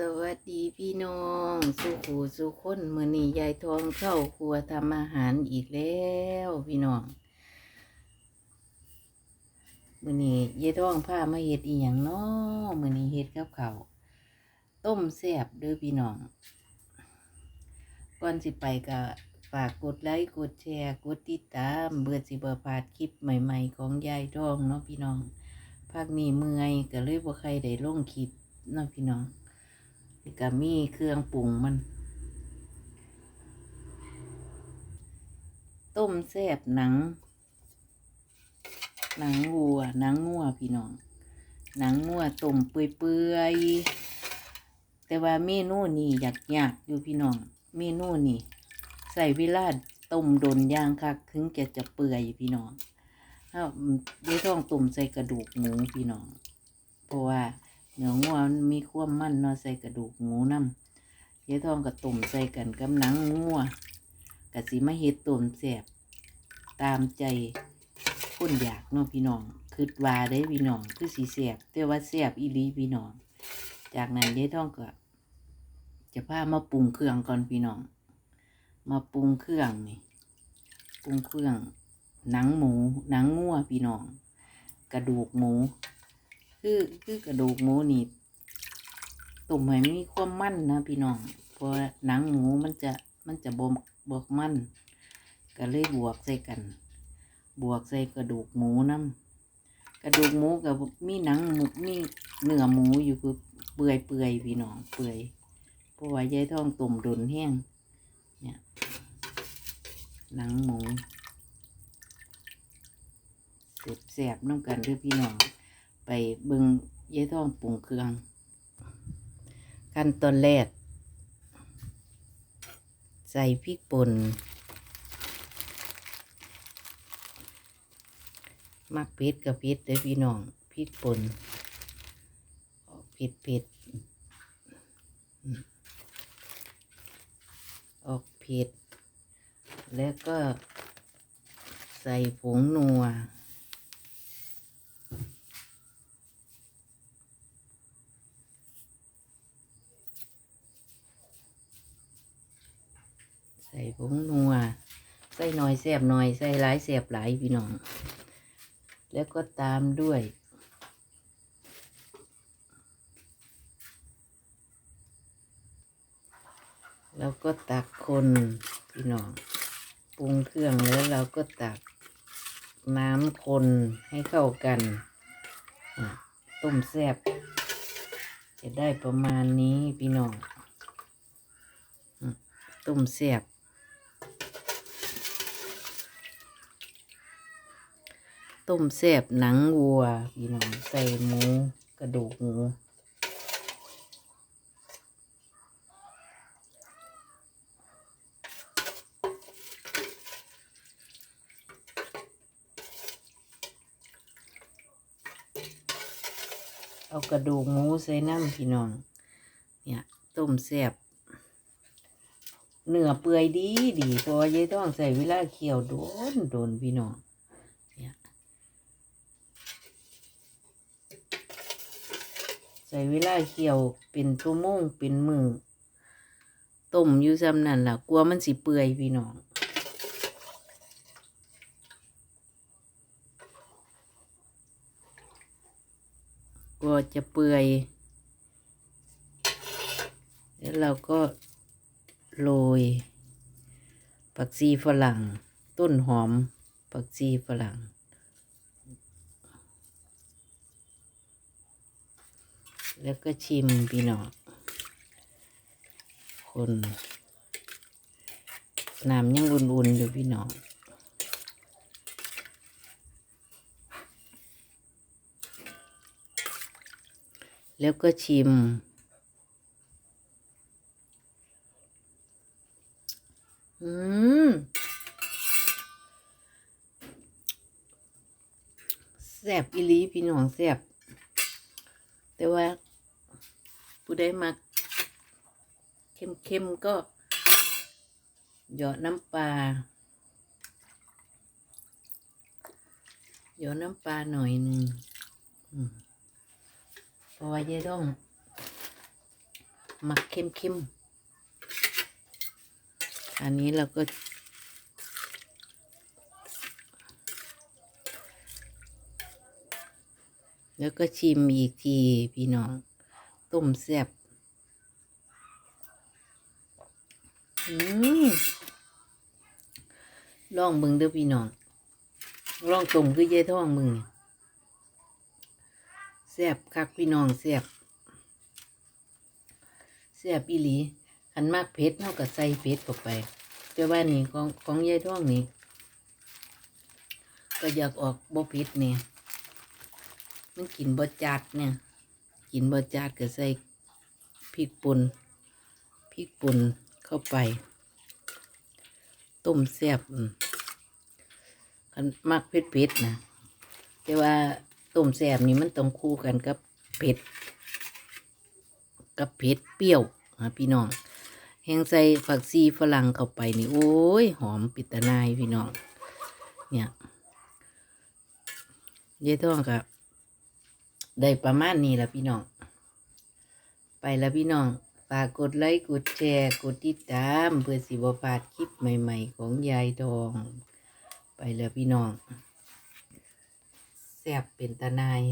สวัสดีพี่น้องสุขูสุคนมือนี้ยายทองเข้าครัวทำอาหารอีกแล้วพี่น้องมือนี้ยายทองพามาเฮ็ดอีหยังน้อมือนี้เฮ็ดกับเขาต้มแซ่บเด้อพี่น้องก่อนสิไปก็ฝากกดไลค์กดแชร์กดติดตามเบื่อสิบพลาดคลิปใหม่ๆ ของยายทองเนาะพี่น้องภาคนี้เมื่อยก็เลยบ่ใครได้ลงคลิปเนาะพี่น้อง ก็มีเครื่องปรุงมัน ต้มแซ่บหนัง หนังวัว หนังงัวพี่น้อง หนังงัวต้มเปื่อยๆ แต่ว่าเมนูนี่อยากยากอยู่พี่น้อง เมนูนี่ใส่เวลาต้มโดนย่างคักถึงจะจะเปื่อยพี่น้องถ้าเดี๋ยวต้องต้มใส่กระดูกหมูพี่น้อง เพราะว่า เนื้องัวมันมีความมันเนาะใส่กระดูกหมูน้ำยายทองกับตุ่มใส่กันกับหนังงัวกะสิมาเฮ็ดตุ่มแสบตามใจคนอยากเนาะพี่น้องคิดว่าได้พี่น้องคือสีแสบแต่ว่าแสบอีลีพี่น้อง จากนั้นยายทองก็จะพามาปรุงเครื่องก่อนพี่น้อง มาปรุงเครื่องนี่ปรุงเครื่องหนังหมูหนังงัวพี่น้อง กระดูกหมู คือคือกระดูกหมูนี่ตุ่มให้มีความมันนะพี่น้องเพราะหนังหมูมันจะมันจะบวมบวกมันก็เลยบวกใส่กัน บวกใส่กระดูกหมูน้ำกระดูกหมูกับมีหนังหมูมีเนื้อหมูอยู่คือเปื่อยเปื่อยพี่น้องเปื่อยเพราะว่ายายท้องตุ่มดุนแห้งเนี่ยหนังหมูเสบแสบๆน้ำกันด้วยพี่น้อง ไปเบิงยายท้องปรุงเครื่อง ขั้นตอนแรก ใส่พริกป่นมักเผ็ดกับเผ็ดเด้อพี่น้องพริกป่นออกเผ็ดเผ็ดอออกเผ็ดแล้วก็ใส่ผงนัว ผงนัว ใส่หน่อยแสบหน่อยใส่หลายแสบหลายพี่น้อง แล้วก็ตามด้วย แล้วก็ตักคนพี่น้องปรุงเครื่องแล้วเราก็ตักน้ำคนให้เข้ากัน ต้มแซ่บจะได้ประมาณนี้พี่น้อง ต้มแซ่บ ต้มแซ่บหนังวัวพี่น้องใส่หมูกระดูกหมูเอากระดูกหมูใส่น้ำพี่น้อง เนี่ยต้มแซ่บเนื้อเปื่อยดีดีเพราะยายต้องใส่เวลาเคี่ยวโดนโดนพี่น้อง เนี่ย ใส่เวลาเคี่ยวเป็นชั่วโมงเป็นมือต้มอยู่ซ้ำนั่นล่ะกลัวมันสิเปื่อยพี่น้องก็จะเปื่อยแล้วเราก็โรยผักชีฝรั่ง ต้นหอมผักชีฝรั่ง แล้วก็ชิมพี่น้องคนน้ำยังอุ่นๆอยู่พี่น้องแล้วก็ชิม อืม แซ่บอีลีพี่น้องแซ่บแต่ว่า ผู้ใดมักเค็มๆก็ หยอดน้ำปลาหยอดน้ำปลาหน่อยหนึ่งเพราะว่ายายต้องหมักเข้มเข้มๆ อันนี้เราก็ แล้วก็ชิมอีกทีพี่น้อง ต้มแซ่บอืมลองเบิ่งเด้อพี่น้องลองต้มคือยายท้องมึงนี่แซ่บคักพี่น้องแซ่บแซ่บอีหลีคันมากเผ็ดเท่ากับใส่เผ็ดเข้าไปแต่ว่านี่ของของยายท้องนี่ก็อยากออกบ่เผ็ดเนี่ยมันกินบะจัดเนี่ย กินบะจัดก็ใส่พริกป่นพริกป่นเข้าไป ต้มแซ่บคันมักเผ็ดๆนะแต่ว่าต้มแซ่บนี่มันต้องคู่กันกับเผ็ด กับเผ็ดเปรี้ยวนะพี่น้องแหงใส่ผักซีฝรั่งเข้าไปนี่โอ้ย หอมปิตานายพี่น้อง เนี่ยยายท้องกับ ได้ประมาณนี้ละพี่น้อง ไปละพี่น้องฝากกดไลค์กดแชร์กดติดตามเพื่อสิบพลาดคลิปใหม่ๆ ของยายทอง ไปละพี่น้องแซบเป็นตานาย